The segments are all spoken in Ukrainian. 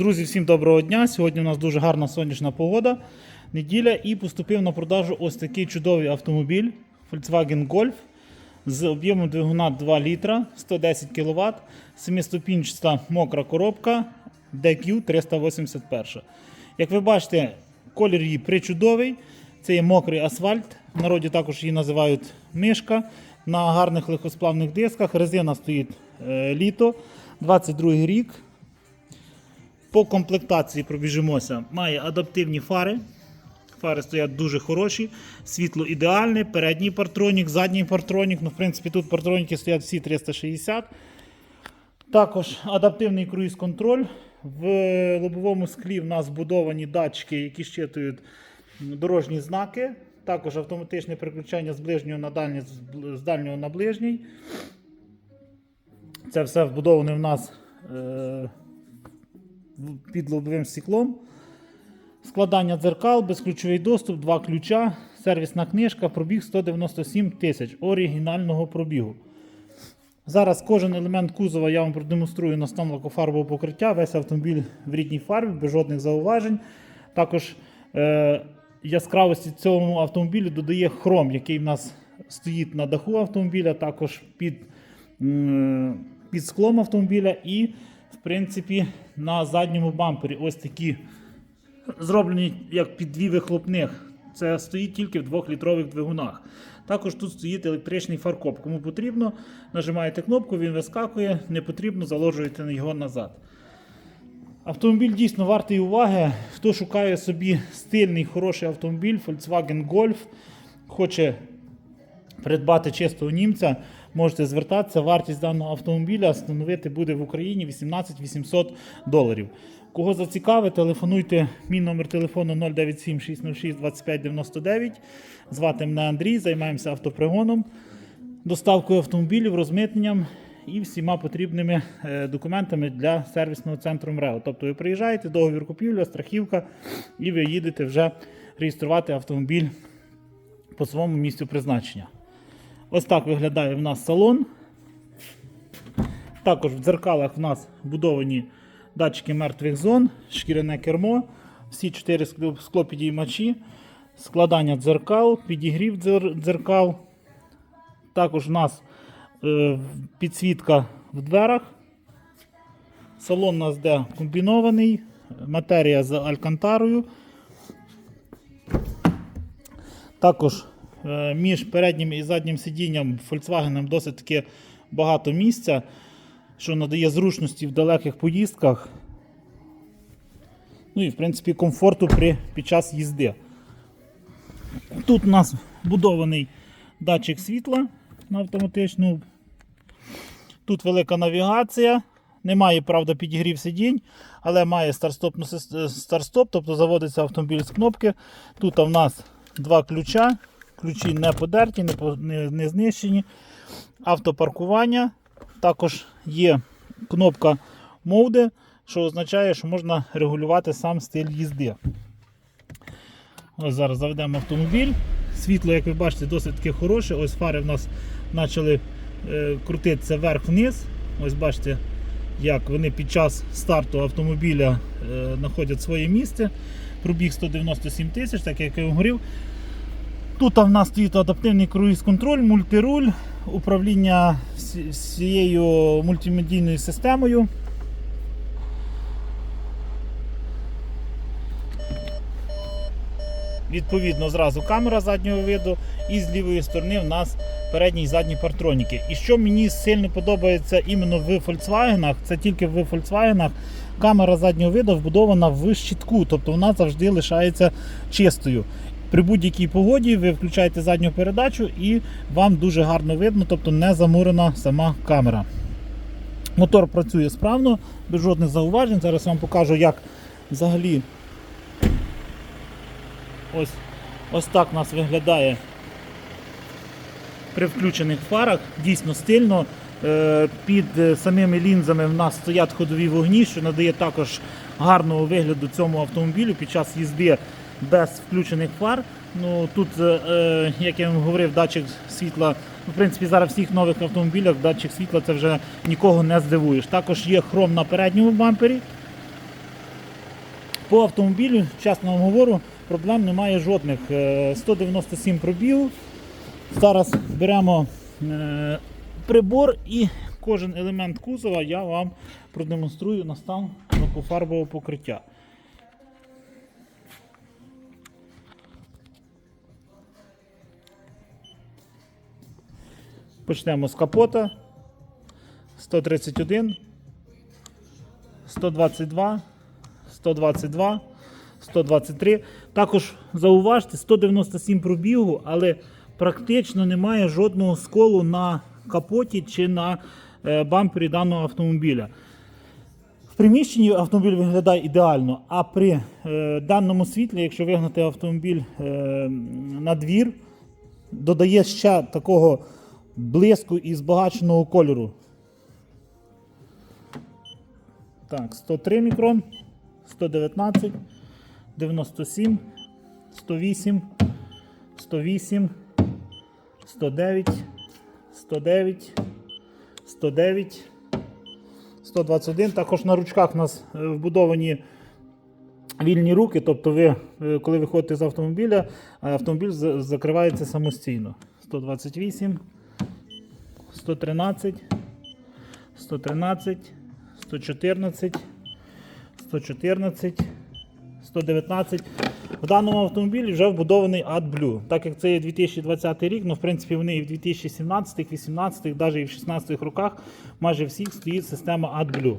Друзі, всім доброго дня! Сьогодні у нас дуже гарна сонячна погода. Неділя і поступив на продажу ось такий чудовий автомобіль Volkswagen Golf з об'ємом двигуна 2 літра, 110 кВт, 7-ступінчаста мокра коробка DQ 381. Як ви бачите, колір її причудовий. Це є мокрий асфальт. В народі також її називають мишка. На гарних легкосплавних дисках. Резина стоїть е, літо, 22 рік. По комплектації пробіжимося. Має адаптивні фари. Фари стоять дуже хороші, світло ідеальне, передній партронік, задній партронік. Ну, в принципі, тут партроніки стоять всі 360. Також адаптивний круїз-контроль. В лобовому склі в нас вбудовані датчики, які щитують дорожні знаки. Також автоматичне переключення з ближнього на дальній, з дальнього на ближній. Це все вбудоване в нас е, під лобовим стеклом. Складання дзеркал, безключовий доступ, два ключа, сервісна книжка, пробіг 197 тисяч оригінального пробігу. Зараз кожен елемент кузова я вам продемонструю на стан лакофарбового покриття. Весь автомобіль в рідній фарбі, без жодних зауважень. Також е, яскравості цьому автомобілю додає хром, який в нас стоїть на даху автомобіля, також під, м, під склом автомобіля і, в принципі, на задньому бампері ось такі зроблені як під дві вихлопних. Це стоїть тільки в 2-літрових двигунах. Також тут стоїть електричний фаркоп. Кому потрібно, нажимаєте кнопку, він вискакує, не потрібно, заложуєте його назад. Автомобіль дійсно вартий уваги. Хто шукає собі стильний, хороший автомобіль, Volkswagen Golf, хоче придбати чистого німця, можете звертатися. Вартість даного автомобіля становити буде в Україні 18 800 доларів. Кого зацікавить, телефонуйте. Мій номер телефону 097 606 25 99. Звати мене Андрій, займаємося автопригоном, доставкою автомобілів, розмитненням і всіма потрібними е, документами для сервісного центру МРЕО. Тобто ви приїжджаєте, договір купівля, страхівка, і ви їдете вже реєструвати автомобіль по своєму місцю призначення. Ось так виглядає в нас салон. Також в дзеркалах в нас вбудовані датчики мертвих зон, шкіряне кермо, всі чотири скло- склопідіймачі, складання дзеркал, підігрів дзеркал. Також у нас е, підсвітка в дверах. Салон у нас де комбінований, матерія з алькантарою. Також між переднім і заднім сидінням Volkswagen досить таки багато місця, що надає зручності в далеких поїздках. Ну і, в принципі, комфорту при, під час їзди. Тут у нас вбудований датчик світла на автоматичну. Тут велика навігація. Немає, правда, підігрів сидінь, але має старт-стоп, старт-стоп, тобто заводиться автомобіль з кнопки. Тут у нас два ключа. Ключі не подерті, не, не, знищені. Автопаркування. Також є кнопка Mode, що означає, що можна регулювати сам стиль їзди. Ось зараз заведемо автомобіль. Світло, як ви бачите, досить таки хороше. Ось фари в нас почали е, крутитися вверх-вниз. Ось бачите, як вони під час старту автомобіля е, знаходять своє місце. Пробіг 197 тисяч, так як я говорив. Тут в нас стоїть адаптивний круїз-контроль, мультируль, управління всією мультимедійною системою. Відповідно, зразу камера заднього виду, і з лівої сторони в нас передні і задні партроніки. І що мені сильно подобається іменно в Volkswagen, це тільки в Volkswagen камера заднього виду вбудована в щитку, тобто вона завжди лишається чистою. При будь-якій погоді ви включаєте задню передачу і вам дуже гарно видно, тобто не замурена сама камера. Мотор працює справно, без жодних зауважень. Зараз вам покажу, як взагалі ось, ось так у нас виглядає при включених фарах. Дійсно стильно. Е, Під е, самими лінзами в нас стоять ходові вогні, що надає також гарного вигляду цьому автомобілю під час їзди без включених фар. Ну, Тут, е, е, як я вам говорив, датчик світла. В принципі, зараз в всіх нових автомобілях датчик світла це вже нікого не здивуєш. Також є хром на передньому бампері. По автомобілю, чесно вам говорю, проблем немає жодних. Е, 197 пробіг. Зараз беремо е, прибор і кожен елемент кузова я вам продемонструю на стан лакофарбового покриття. Почнемо з капота. 131, 122, 122, 123. Також зауважте, 197 пробігу, але практично немає жодного сколу на капоті чи на е, бампері даного автомобіля. В приміщенні автомобіль виглядає ідеально, а при е, даному світлі, якщо вигнати автомобіль е, на двір, додає ще такого блиску і збагаченого кольору. Так, 103 мікрон, 119, 97, 108, 108, 109, 109, 109, 121. Також на ручках у нас е, вбудовані вільні руки, тобто ви, е, коли виходите з автомобіля, е, автомобіль закривається самостійно. 128, 113, 113, 114, 114, 119. В даному автомобілі вже вбудований AdBlue. Так як це є 2020 рік, ну в принципі вони і в 2017, 18, навіть і в 16 роках майже всіх стоїть система AdBlue.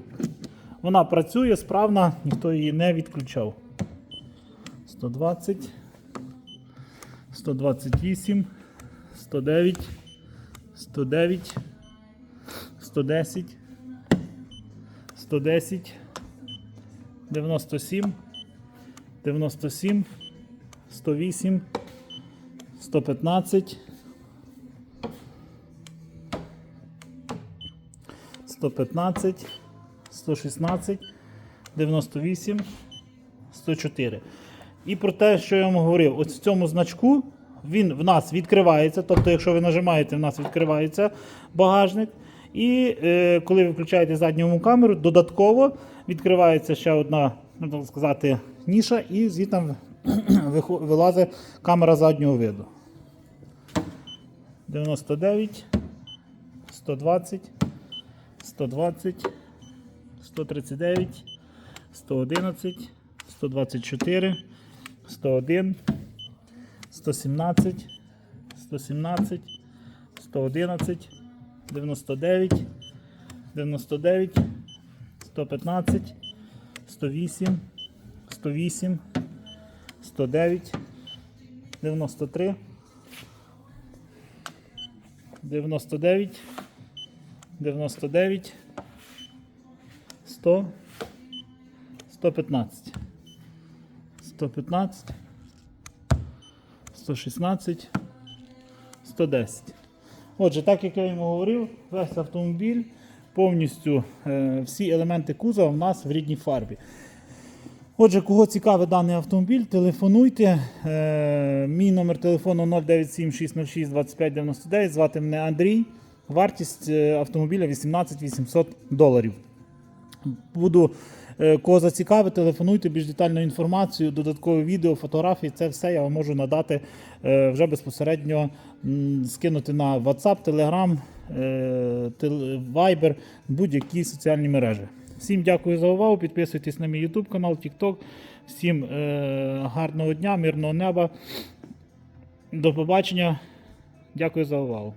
Вона працює справна, ніхто її не відключав. 120, 128, 109, 109, 110, 110, 97, 97, 108, 115, 115, 116, 98, 104. І про те, що я вам говорив, ось в цьому значку він в нас відкривається. Тобто, якщо ви нажимаєте, в нас відкривається багажник. І е, коли ви включаєте задню камеру, додатково відкривається ще одна, можна сказати, ніша, і звідти вилазить камера заднього виду. 99, 120, 120, 139, 111, 124, 101, 117, 117, 111, 99, 99, 115, 108, 108, 109, 93, 99, 99, 100, 115, 115, 116, 110. Отже, так як я йому говорив, весь автомобіль, повністю е, всі елементи кузова в нас в рідній фарбі. Отже, кого цікавий даний автомобіль, телефонуйте. Е, мій номер телефону 097 606 2599. Звати мене Андрій. Вартість е, автомобіля 18 800 доларів. Буду кого зацікавить, телефонуйте більш детальну інформацію, додаткові відео, фотографії. Це все я вам можу надати е, вже безпосередньо скинути на WhatsApp, Telegram, е, Viber, будь-які соціальні мережі. Всім дякую за увагу. Підписуйтесь на мій YouTube канал, TikTok. Всім е, гарного дня, мирного неба. До побачення. Дякую за увагу.